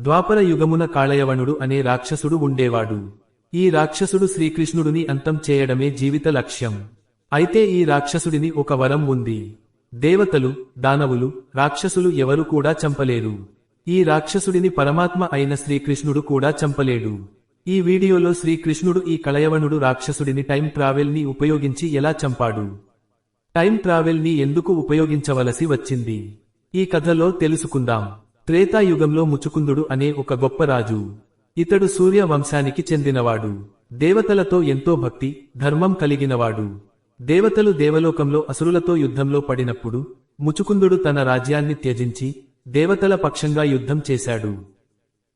ద్వాపర యుగమున కాళయవణుడు అనే రాక్షసుడు ఉండేవాడు. ఈ రాక్షసుడు శ్రీకృష్ణుడిని అంతం చేయడమే జీవిత లక్ష్యం. అయితే ఈ రాక్షసుడిని ఒక వరం ఉంది. దేవతలు దానవులు రాక్షసులు ఎవరు కూడా చంపలేరు. ఈ రాక్షసుడిని పరమాత్మ అయిన శ్రీకృష్ణుడు కూడా చంపలేడు. ఈ వీడియోలో శ్రీకృష్ణుడు ఈ కళయవణుడు రాక్షసుడిని టైం ట్రావెల్ని ఉపయోగించి ఎలా చంపాడు? టైం ట్రావెల్ని ఎందుకు ఉపయోగించవలసి వచ్చింది? ఈ కథలో తెలుసుకుందాం. త్రేతాయుగంలో ముచుకుందుడు అనే ఒక గొప్ప రాజు. ఇతడు సూర్య వంశానికి చెందినవాడు. దేవతలతో ఎంతో భక్తి ధర్మం కలిగినవాడు. దేవతలు దేవలోకంలో అసురులతో యుద్ధంలో పడినప్పుడు ముచుకుందుడు తన రాజ్యాన్ని త్యజించి దేవతల పక్షంగా యుద్ధం చేశాడు.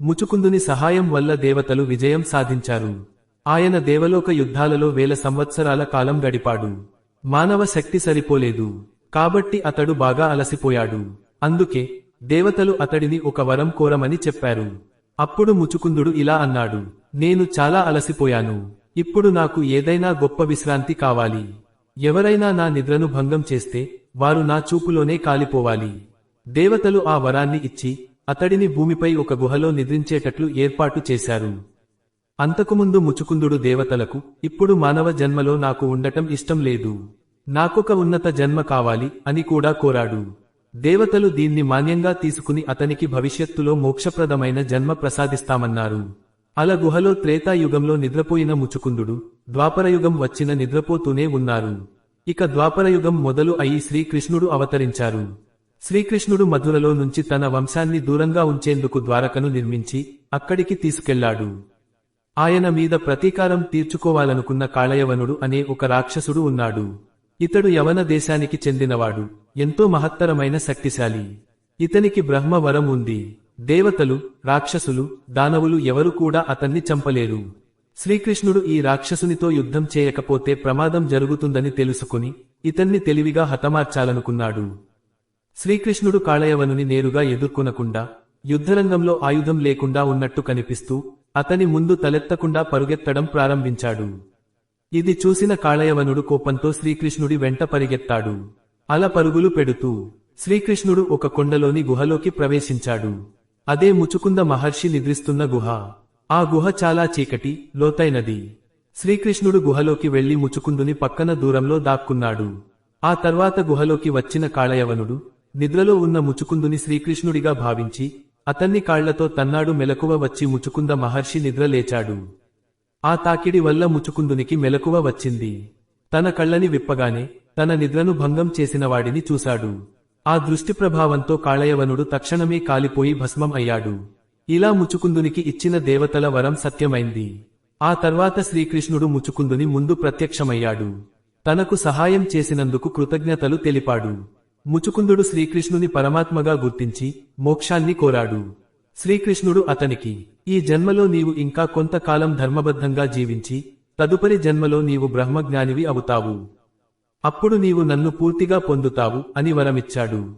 ముచుకుందుని సహాయం వల్ల దేవతలు విజయం సాధించారు. ఆయన దేవలోక యుద్ధాలలో వేల సంవత్సరాల కాలం గడిపాడు. మానవ శక్తి సరిపోలేదు. కాబట్టి అతడు బాగా అలసిపోయాడు. అందుకే దేవతలు అతడిని ఒక వరం కోరమని చెప్పారు. అప్పుడు ముచుకుందుడు ఇలా అన్నాడు నేను చాలా అలసిపోయాను. ఇప్పుడు నాకు ఏదైనా గొప్ప విశ్రాంతి కావాలి. ఎవరైనా నా నిద్రను భంగం చేస్తే వారు నా చూపులోనే కాలిపోవాలి. దేవతలు ఆ వరాన్ని ఇచ్చి అతడిని భూమిపై ఒక గుహలో నిద్రించేటట్లు ఏర్పాటు చేశారు. అంతకుముందు ముచుకుందుడు దేవతలకు ఇప్పుడు మానవ జన్మలో నాకు ఉండటం ఇష్టం లేదు. నాకొక ఉన్నత జన్మ కావాలి అని కూడా కోరాడు. దేవతలు దీన్ని మాన్యంగా తీసుకుని అతనికి భవిష్యత్తులో మోక్షప్రదమైన జన్మ ప్రసాదిస్తామన్నారు. అల గుహలో త్రేతాయుగంలో నిద్రపోయిన ముచుకుందుడు ద్వాపరయుగం వచ్చిన నిద్రపోతూనే ఉన్నారు. ఇక ద్వాపరయుగం మొదలు అయి శ్రీకృష్ణుడు అవతరించారు. శ్రీకృష్ణుడు మధురలో నుంచి తన వంశాన్ని దూరంగా ఉంచేందుకు ద్వారకను నిర్మించి అక్కడికి తీసుకెళ్ళాడు. ఆయన మీద ప్రతీకారం తీర్చుకోవాలనుకున్న కాళయవనుడు అనే ఒక రాక్షసుడు ఉన్నాడు. ఇతడు యవన దేశానికి చెందినవాడు ఎంతో మహత్తరమైన శక్తిశాలి. ఇతనికి బ్రహ్మ వరం ఉంది. దేవతలు రాక్షసులు దానవులు ఎవరు కూడా అతన్ని చంపలేరు. శ్రీకృష్ణుడు ఈ రాక్షసునితో యుద్ధం చేయకపోతే ప్రమాదం జరుగుతుందని తెలుసుకుని ఇతన్ని తెలివిగా హతమార్చాలనుకున్నాడు. శ్రీకృష్ణుడు కాళయవనుని నేరుగా ఎదుర్కొనకుండా యుద్ధరంగంలో ఆయుధం లేకుండా ఉన్నట్టు కనిపిస్తూ అతని ముందు తలెత్తకుండా పరుగెత్తడం ప్రారంభించాడు. ఇది చూసిన కాళయవనుడు కోపంతో శ్రీకృష్ణుడి వెంట పరిగెత్తాడు. అల పరుగులు పెడుతూ శ్రీకృష్ణుడు ఒక కొండలోని గుహలోకి ప్రవేశించాడు. అదే ముచుకుంద మహర్షి నిద్రిస్తున్న గుహ. ఆ గుహ చాలా చీకటి లోతైనది. శ్రీకృష్ణుడు గుహలోకి వెళ్ళి ముచుకుందుని పక్కన దూరంలో దాక్కున్నాడు. ఆ తర్వాత గుహలోకి వచ్చిన కాళయవనుడు నిద్రలో ఉన్న ముచుకుందుని శ్రీకృష్ణుడిగా భావించి అతన్ని కాళ్ళతో తన్నాడు మెలకువ వచ్చి ముచుకుంద మహర్షి నిద్ర లేచాడు. ఆ తాకిడి వల్ల ముచుకుందునికి మెలకువ వచ్చింది. తన కళ్ళని విప్పగానే తన నిద్రను భంగం చేసిన వాడిని చూశాడు. ఆ దృష్టి ప్రభావంతో కాళయవనుడు తక్షణమే కాలిపోయి భస్మం అయ్యాడు. ఇలా ముచుకుందునికి ఇచ్చిన దేవతల వరం సత్యమైంది. ఆ తర్వాత శ్రీకృష్ణుడు ముచుకుందుని ముందు ప్రత్యక్షమయ్యాడు. తనకు సహాయం చేసినందుకు కృతజ్ఞతలు తెలిపాడు. ముచుకుందుడు శ్రీకృష్ణుని పరమాత్మగా గుర్తించి మోక్షాన్ని కోరాడు. శ్రీకృష్ణుడు అతనికి ఈ జన్మలో నీవు ఇంకా కొంతకాలం ధర్మబద్ధంగా జీవించి తదుపరి జన్మలో నీవు బ్రహ్మజ్ఞానివి అవుతావు. అప్పుడు నీవు నన్ను పూర్తిగా పొందుతావు అని వరమిచ్చాడు.